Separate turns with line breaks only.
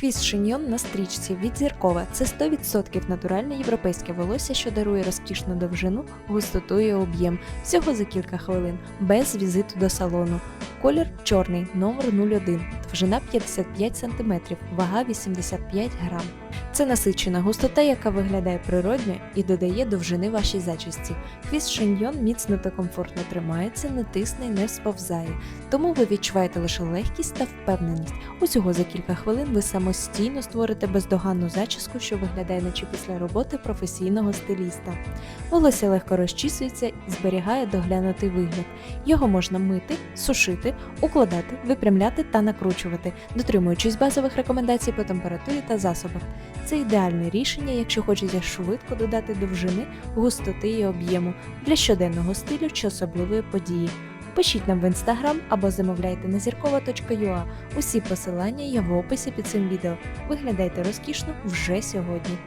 Хвіст шиньйон на стрічці від зіркова. Це 100% натуральне європейське волосся, що дарує розкішну довжину, густоту і об'єм. Всього за кілька хвилин, без візиту до салону. Колір чорний, номер 01, довжина 55 см, вага 85 грам. Це насичена густота, яка виглядає природньо і додає довжини вашій зачісті. Хвіст шиньйон міцно та комфортно тримається, не тисне і не сповзає. Тому ви відчуваєте лише легкість та впевненість. Усього за кілька хвилин ви самостійно створите бездоганну зачіску, що виглядає наче після роботи професійного стиліста. Волосся легко розчісується і зберігає доглянутий вигляд. Його можна мити, сушити, укладати, випрямляти та накручувати, дотримуючись базових рекомендацій по температурі та засобах. Це ідеальне рішення, якщо хочеться швидко додати довжини, густоти і об'єму для щоденного стилю чи особливої події. Пишіть нам в інстаграм або замовляйте на зіркова.ua. Усі посилання є в описі під цим відео. Виглядайте розкішно вже сьогодні.